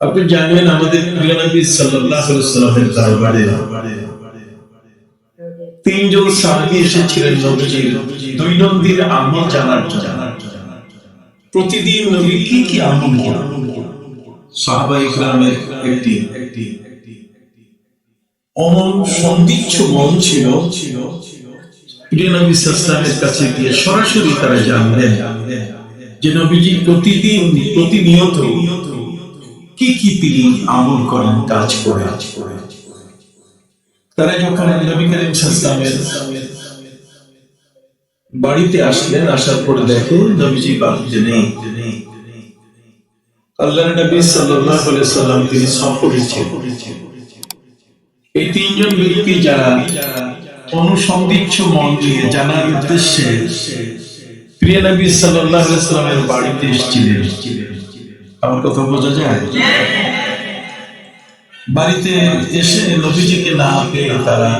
আপনি জানেন আমাদের প্রিয় নবী সাল্লাল্লাহু আলাইহি সাল্লামের দরবারে তিনজন সাহাবী এসেছিলেন নবীজির দৈনন্দিন আমল জানার জন্য। প্রতিদিন নবী কি কি আমল করেন? সাহাবা ইকরামের একটি। একটি অমন সন্দিচ্ছ মন ছিল। প্রিয় নবী সাল্লামের কাছে গিয়ে সরাসরি তারা জানলেন যে নবীজি প্রতিদিন, প্রতিনিয়ত কি কি তিনি আমল করেন, কাজ করে তারা যখন নবী করিম সাল্লামের বাড়িতে আসলেন, আসার পরে দেখে নবীজি বাড়িতে নেই। আল্লাহ নবী সাল্লাল্লাহু আলাইহি সাল্লাম তিনি সফরে ছিলেন। এই তিনজন ব্যক্তি যারা অনুসন্ধিচ্ছ মন নিয়ে জানার উদ্দেশ্যে প্রিয় নবী সাল্লাল্লাহু আলাইহি সাল্লামের বাড়িতে এসেছিলেন। আমার কথা বোঝা যায়? বাড়িতে এসে নবীজিকে না পেয়ে তারা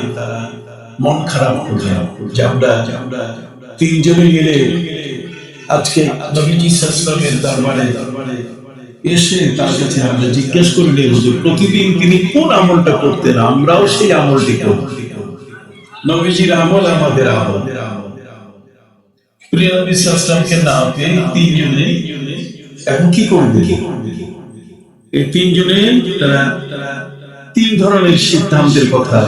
মন খারাপ করলেন। যে আমরা তিনজনে মিলে আজকে নবীজি সাল্লামের দরবারে এসে তার কাছে আমরা জিজ্ঞেস করলে হুজুর, প্রতিদিন তিনি কোন আমলটা করতেন? আমরাও সেই আমলটি করব। নবীজির আমল আমাদের আমল। প্রিয় নবী সাল্লামকে না পেয়ে তিনজনে এখন কি করবে? এই তিনজনে তারা তিন ধরনের সিদ্ধান্তের কথা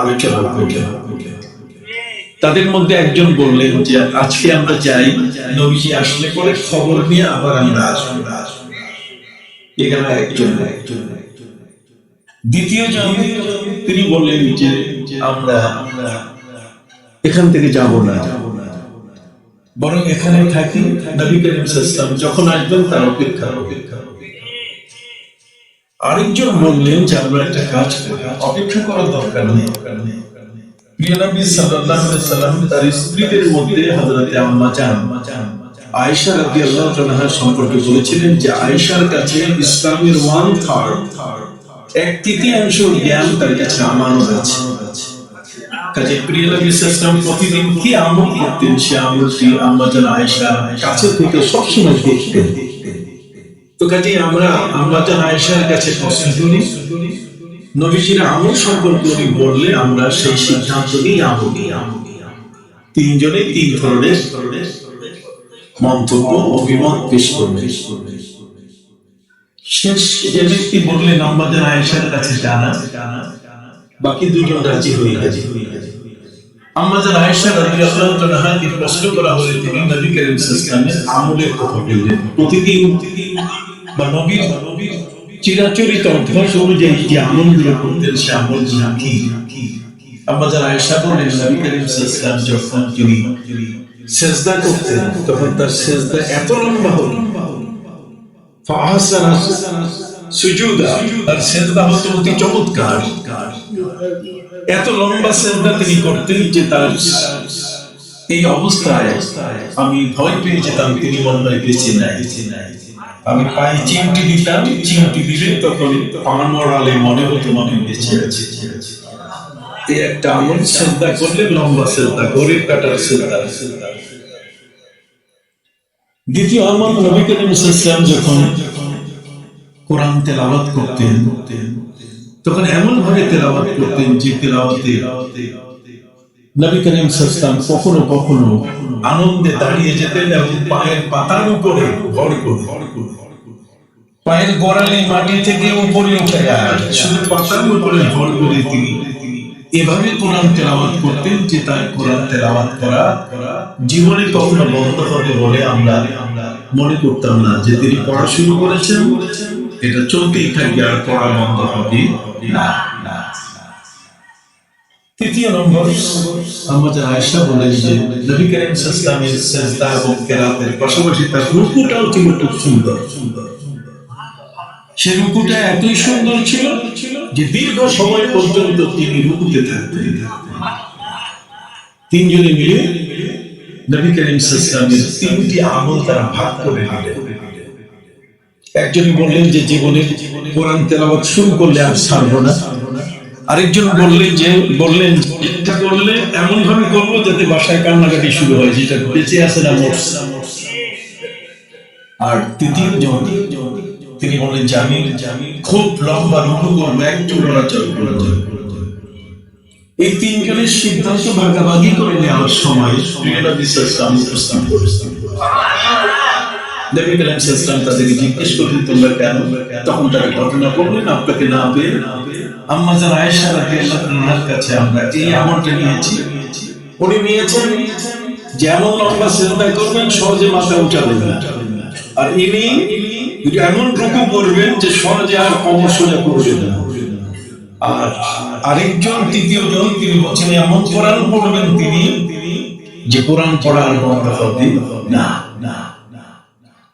আলোচনা করলেন তাদের মধ্যে একজন বললেন যে আজকে আমরা যাই নবীজি আসলে পরে খবর নিয়ে আবার আমরা আসব। এখানে একজন একজন দ্বিতীয় জন তিনি বললেন যে আমরা এখান থেকে যাব না। বরং এখানে থাকি নবী করিম সাল্লাম যখন আসবেন তার অপেক্ষা অপেক্ষা আরেকজন বললেন যে, আমরা একটা কাজ করি, অপেক্ষা করার দরকার নেই। প্রিয় নবী সাল্লাল্লাহু আলাইহি সাল্লাম তার স্ত্রীদের মধ্যে আম্মা জান, আয়েশা রাদিয়াল্লাহু তাআলা সম্পর্কে বলেছিলেন যে, আয়েশার কাছে ইসলামের ওয়ান থার্ড এক তৃতীয়াংশ জ্ঞান তার কাছে আমানত আছে। কাজে প্রিয় নবী প্রতিদিন কি আমল করতেন সে আমলটি আম্মা আয়েশা কাছে থেকে সবসময় দেখতেন। তো কাজে আমরা আম্মা জান আয়েশার কাছে প্রশ্ন করি। নবীজির আমল উনি বললে আমরা সেই সিদ্ধান্ত নিয়ে তিনজনে তিন ধরনের মন্তব্য পেশ করবে শেষ যে ব্যক্তি আয়েশার কাছে জানা বাকি দুজন রাজি হয়ে গেছে। আমাদের আয়েশা রাদিয়াল্লাহু তাআলাকে প্রশ্ন করা হলে তিনি নবী করিম সাল্লাল্লাহু আমলের কথা বললেন। প্রতিদিন বা নবীর চিরাচরিত অভ্যাস অনুযায়ী যে আমলগুলো করতেন, সে আমলগুলো কি? আমাদের বলেন নবী করিম সাল্লাল্লাহু যখন তিনি সেজদা করতেন, তখন তার সেজদা এত লম্বা সুজুদা সেজদা হতো অতি চমৎকার। এত লম্বা সেজদা তিনি করতেন যে তার এই অবস্থায় আমি ভয় পেয়ে যেতাম তিনি হয় বেঁচে নাই। আমি পায়ে চিমটি দিতাম, চিমটি দিলে তখন পান মরালে মনে হতো মনে বেঁচে আছে। এই একটা আমল শ্রদ্ধা করলে লম্বা শ্রদ্ধা গরিব কাটার শ্রদ্ধা দ্বিতীয় আমল নবী করিম যখন কোরআন তেলাওয়াত করতেন। তখন এমন ভাবে তেলাওয়াত করতেন যে তেলাওয়াতে নবী করিম ইসলাম কখনো কখনো আনন্দে দাঁড়িয়ে যেতেন এবং পায়ের পাতার উপরে ভর করে পায়ের গোড়ালি মাটি থেকে উপরে উঠে যায়। শুধু পাতার উপরে ভর করে তিনি এভাবে কোরআন তেলাওয়াত করতেন যে তার কোরআন তেলাওয়াত করা জীবনে কখনো বন্ধ হবে বলে আমরা মনে করতাম না যে তিনি পড়া শুরু করেছেন। এটা চলতেই থাকবে আর পড়া বন্ধ হবে তৃতীয় নম্বর বলেন যে, নবী করিম সাল্লামের সেজদা এবং কেরাতের পাশাপাশি তার রূপটাও ছিল খুব সুন্দর। সুন্দর সে রুকুটা এতই সুন্দর ছিল যে দীর্ঘ সময় পর্যন্ত তিনি রুকুতে থাকতেন। তিনজনে মিলে নবী করিম সাল্লামের তিনটি আমল তারা ভাগ করে নিলেন। একজন বললেন যে জীবনে কোরআন তেলাওয়াত শুরু করলে আর ছাড়বো না। আরেকজন বললেন যে, বললেন এটা করলে এমন ভাবে করব যাতে বাসায় কান্নাকাটি শুরু হয়, যেটা বেঁচে আছে না আর তৃতীয় জন, তিনি বললেন যে, আমি খুব লম্বা রুকু করব একটু এই তিনজনের সিদ্ধান্ত ভাগাভাগি করে নেওয়ার সময় নবী আলাইহি ওয়াসাল্লাম তাদেরকে জিজ্ঞেস করলেন তোমরা কেন? তখন তারা ঘটনা বললেন আপনাকে না পেয়ে আম্মা যারা আয়েশা রাদিয়াল্লাহু আনহার কাছে আমরা এই আমলটা নিয়েছি। উনি নিয়েছেন, যেমন লম্বা চিন্তা করবেন, সহজে মাথা উঠাবেন না। আর ইনি এমন রুকু করবেন যে সহজে আর কমর সোজা করবেন না। আর আরেকজন, তৃতীয় জন, তিনি বলছেন, এমন কোরআন পড়বেন তিনি যে কোরআন পড়ার বন্ধ হবে না।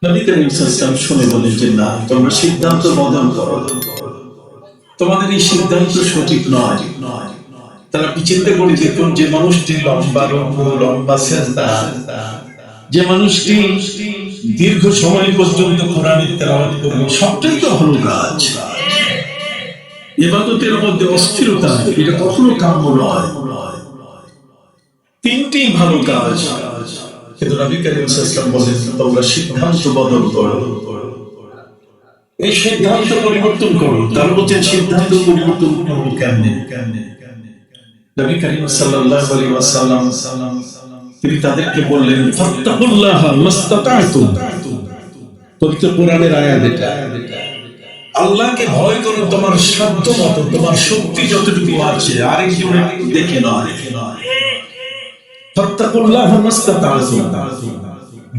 নবী করিম সাল্লাল্লাহু শুনে বলেন যে, না, তোমরা সিদ্ধান্ত বদল করো। তোমাদের এই সিদ্ধান্ত সঠিক নয়। তারা করে দেখুন যে মানুষটি লম্বা লম্বা যে মানুষটি দীর্ঘ সময় পর্যন্ত কোরআনের করবে, সবটাই তো হলো কাজ এবাদতের মধ্যে অস্থিরতা, এটা কখনো কাম্য নয়। তিনটি ভালো কাজ। কিন্তু নবী করিম সাল্লাল্লাহু বলেন তোমরা সিদ্ধান্ত বদল করো। এই সিদ্ধান্ত পরিবর্তন করো। তার বলছেন সিদ্ধান্ত পরিবর্তন করব কেমনে? নবী করিম সাল্লাল্লাহু আলাইহি ওয়াসাল্লাম তিনি তাদেরকে বললেন ফাত্তাকুল্লাহ মাস্তাতাতুম পবিত্র কোরআনের আয়াত এটা। আল্লাহকে ভয় করো তোমার সাধ্য মতো তোমার শক্তি যতটুকু আছে আরেকজনের দেখে নয়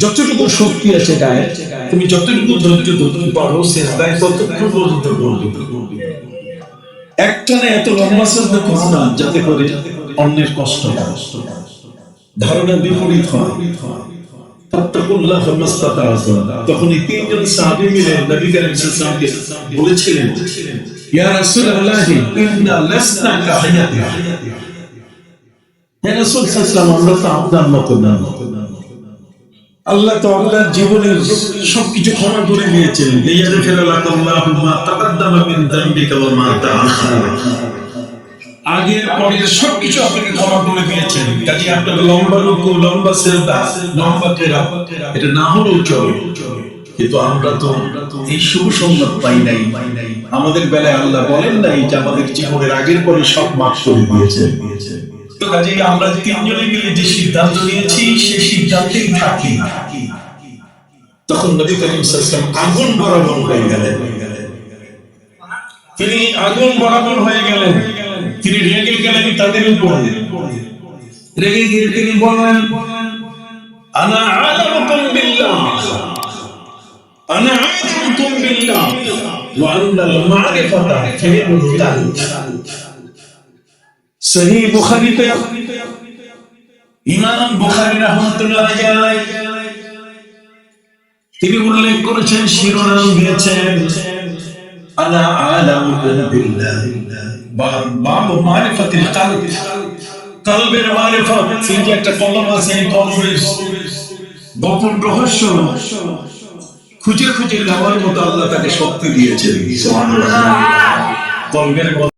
যতটুকু শক্তি আছে গায়ে, তুমি যতটুকু ধৈর্য ধরতে পারো, সেজদায় ততক্ষণ পর্যন্ত করবে। একটানে এত লম্বা সেজদা করো না, যাতে করে অন্যের কষ্ট হয়। ধারণা বিপরীত হয়। তখন এই তিনজন সাহাবী মিলে নবী করিম ওয়াসাল্লামকে বলেছিলেন, ইয়া রাসূলুল্লাহ, ইন্না লাসনা কাহিয়াতিহা। হে রাসূল সাল্লাল্লাহু আমরা তো আপনার মতো না আল্লাহ না কিন্তু আমরা তো এই শুভ সংবাদ পাই নাই। আমাদের বেলায় আল্লাহ বলেন নাই যে আমাদের জীবনের আগের পরে সব মাফ করে দিয়েছেন। তো কাজে আমরা তিনজনে মিলে যে সিদ্ধান্ত নিয়েছি, সেই সিদ্ধান্তেই থাকি। তখন নবী করিম আলাইহি আগুন বরাবর হয়ে গেলেন। তিনি আগুন বরাবর হয়ে গেলেন। তিনি রেগে গেলেন তাদের উপর। রেগে গিয়ে তিনি বললেন আনা আলামুকুম বিল্লাহ। আনা আলামুকুম বিল্লাহ। ওয়া আন্নাল মারিফাতা হিলুল কালব সহিহ বুখারীতে ইমাম বুখারী রাহমাতুল্লাহ তিনি উল্লেখ করেছেন, শিরোনাম দিয়েছেন বিল্লাহ কালব, কালবের মারিফত একটা কলম আছে, এই কলমের গোপন রহস্য খুঁজে খুঁজে নেওয়ার মতো আল্লাহ তাকে শক্তি দিয়েছেন